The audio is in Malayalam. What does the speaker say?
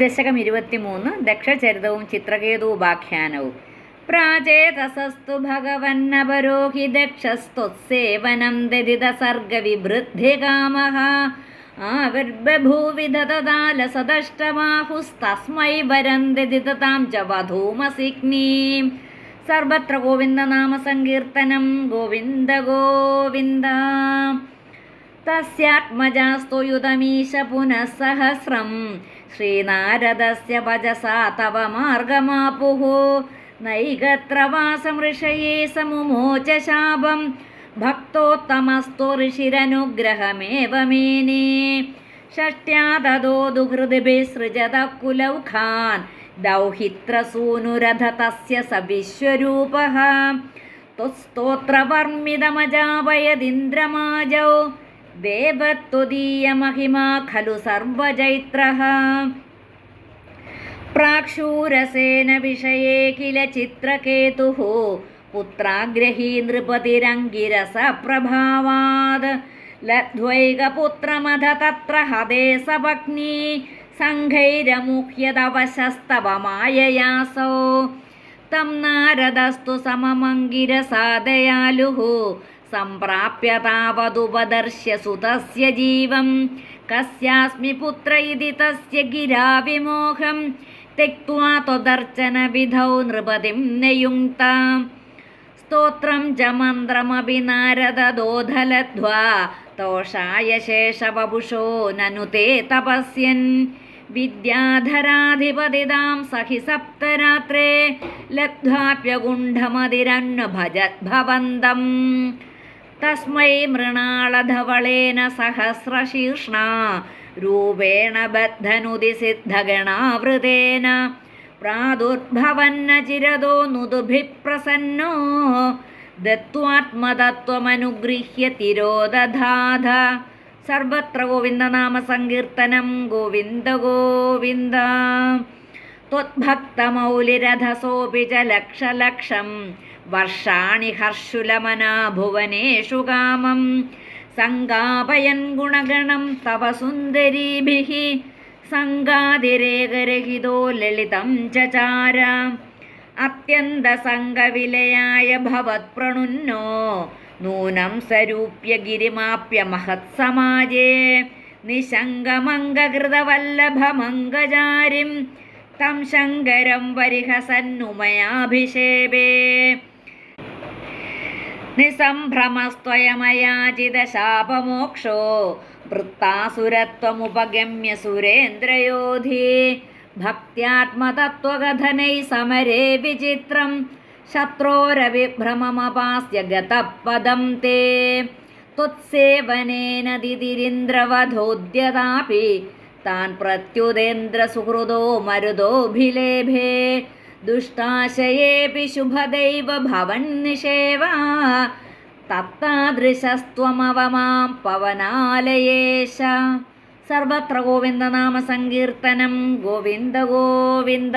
ദശകം ഇരുപത്തിമൂന്ന് ദക്ഷചരിതവും ചിത്രകേതുപാഖ്യാനവും. പ്രാചേതസസ്തു ഭഗവന്നപരോഹി ദക്ഷസ്ത്വത്സേവനം ദദിത സർഗവിവൃദ്ധികാമഃ ആവിർബഭൂവിധതദാലസദഷ്ടമാഹുസ്തസ്മൈ വരം ദദിതതാം ച വധൂമസിഗ്നീം സർവത്ര ഗോവിന്ദനാമസങ്കീർത്തനം ഗോവിന്ദ ഗോവിന്ദ. തസ്യാത്മജാസ്തു യുതമീശ പുനഃ സഹസ്രം ശ്രീനാരദസ്യ ഭജസാ തവ മാർഗമാപുः നൈകത്ര വാസം ഋഷയേ സമുമോച ശാപം ഭക്തോത്തമസ്തു ഋഷിരനുഗ്രഹമേവ മേനേ ഷഷ്ട്യാ തതോ ദുഹൃദിഭിസൃജത കുലൗഖാൻ ദൗഹിത്രസൂനുരഥ തസ്യ സ വിശ്വരൂപः त्वत्स्तोत्रवर्मिदमजापयदिन्द्रमाजौ देवत्वदीयमहिमा खलु सर्वजैत्रः। प्राक्षूरसेन विषये किल चित्रकेतुः। पुत्राग्रही नृपतिरङ्गिरसप्रभावाद्। लब्ध्वैकपुत्रमध तत्र हदे सपत्नी सङ्घैरमुह्यदवशस्तव माययासौ तं नारदस्तु सममङ्गिरसादयालुः। सम्प्राप्य तावदुपदर्श्य सुतस्य जीवं कस्यास्मि पुत्र इति तस्य गिरा विमोहं त्यक्त्वा त्वदर्चनविधौ नृपतिं नियुङ्क्ता स्तोत्रं च मन्त्रमपि नारददोधलध्वा तोषाय शेषवपुषो ननु ते तपस्यन् विद्याधराधिपतिदां सखि सप्तरात्रे लब्ध्वाप्यगुण्ढमदिरन्न भजद्भवन्तम् तस्मै मृणालधवलेन सहस्रशीर्ष्णा रूपेण बद्धनुदि सिद्धगणावृतेन प्रादुर्भवन्न चिरदो नुदुभिः प्रसन्नो दत्त्वात्मतत्त्वमनुगृह्य तिरोदधाध സർവത്ര ഗോവിന്ദനാമസങ്കീർത്തനം ഗോവിന്ദ ഗോവിന്ദ त्वद्भक्तमौलिरधसोऽपि च लक्षलक्षं വർഷാണി ഹർഷുലമനാ ഭുവനേഷു കാമം. സങ്കാപയൻ ഗുണഗണം തവ സുന്ദരീഭി. സങ്കാതിരേഖരഹിതോ ലളിതം ചാര അത്യന്ത സംഘവിലയായ ഭവത് പ്രണുന്നോ. നൂനം സ്വരൂപ്യ ഗിരിമാപ്യ മഹത് സമാജേ. നിശങ്കമംഗകൃതവല്ലഭമംഗജാരിം തം ശങ്കരം വരിഹസന്നുമയാഭിഷേപേ निसम्भ्रमस्त्वयमयाचितशापमोक्षो वृत्तासुरत्वमुपगम्य सुरेन्द्रयोधि भक्त्यात्मतत्त्वकथनैः समरे विचित्रं शत्रोरविभ्रममपास्य गतपदं ते त्वत्सेवनेन दिदिरिन्द्रवधोद्यतापि तान् प्रत्युदेन्द्रसुहृदो मरुदोऽभिलेभे ദുഷ്ടാശയേപി ശുഭദൈവ ഭവൻ നിഷേവ. തത്താദൃശസ്ത്വമവമാം പവനാലയേശ. സർവത്ര ഗോവിന്ദനാമസങ്കീർത്തനം ഗോവിന്ദ ഗോവിന്ദ.